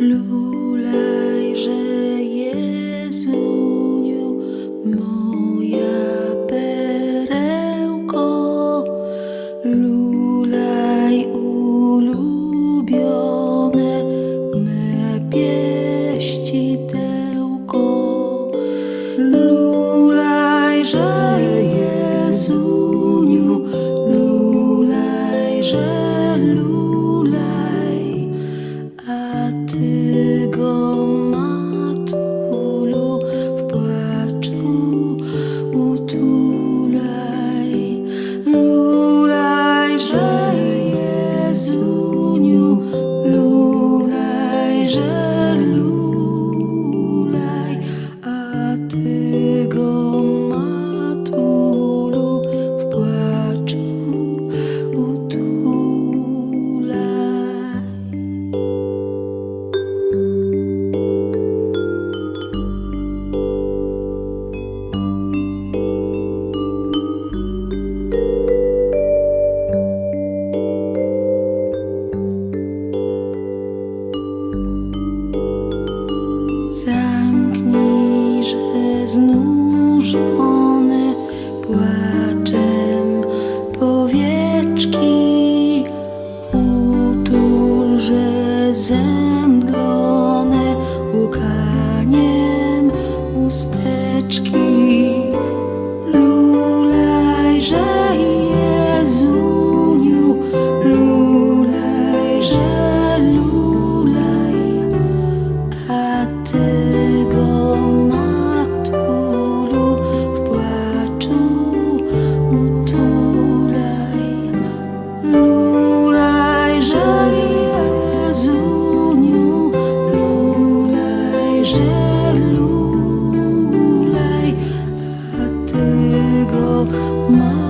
Lulaj, że Jezus. Zemdlone łkaniem usteczki. My